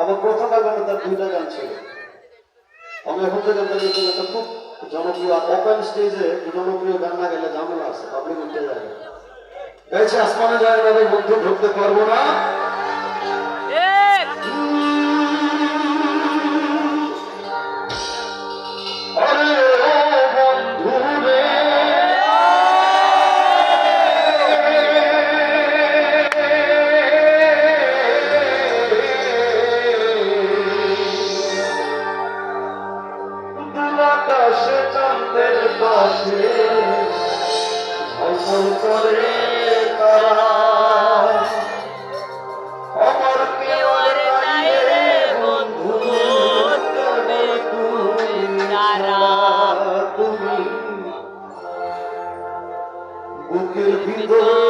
আমার প্রথম অ্যালবামে তার দুইটা গান ছিল আমি এখন থেকে গানটা লিখছি একটা খুব জনপ্রিয় ওপেন স্টেজে জনপ্রিয় গান না গেলে ঝামেলা আছে পাবলিক উঠতে যায়। গাইছে, আসমানে যায় না মধ্যে ঢুকতে পারব না বুকের ভিতর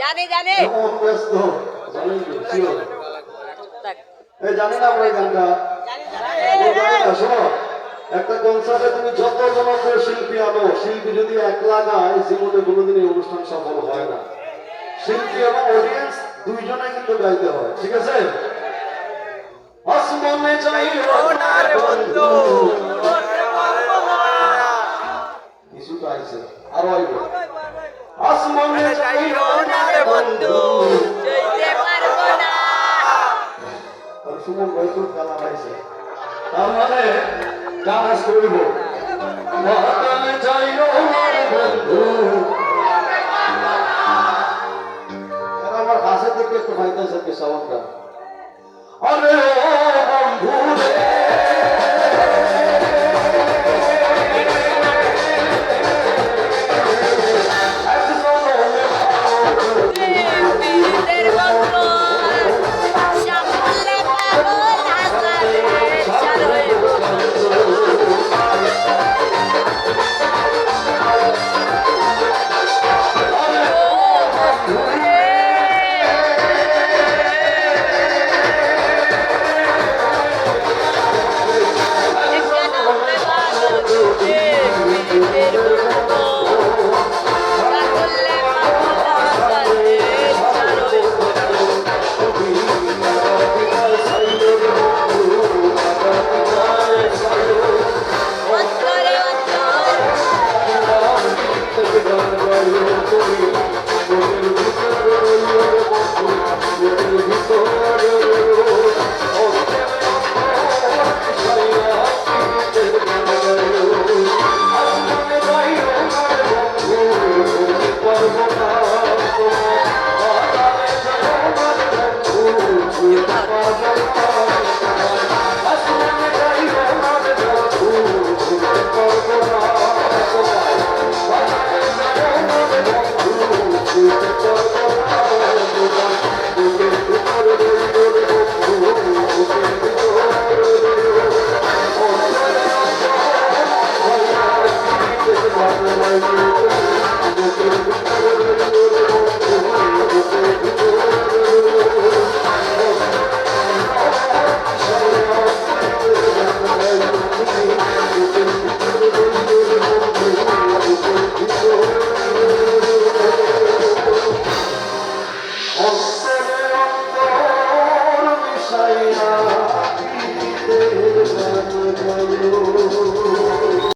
জানি জানি। জানি না এই গানটা। শোনো একটা কনসার্টে তুমি যত জনপ্রিয় শিল্পী আনো শিল্পী যদি একলা গায় জীবনে কোনোদিন এই অনুষ্ঠান সফল হয় না। শিল্পী এবং অডিয়েন্স দুইজনে কিন্তু গাইতে হয় ঠিক আছে? আসমানে যাই ওনার বন্ধু। কিছুটা আইছে আরও আইবে। আসমানে যাই ওনার বন্ধু। যেতে পারব না। আর সুমন ভাই খুব গানা গাইছে তার মানে গানা করব। মাতালে যাইও আমার বন্ধু। এরা আমার হাসে থেকে একটু ফাইতেছে কি সাউন্ডটা আরে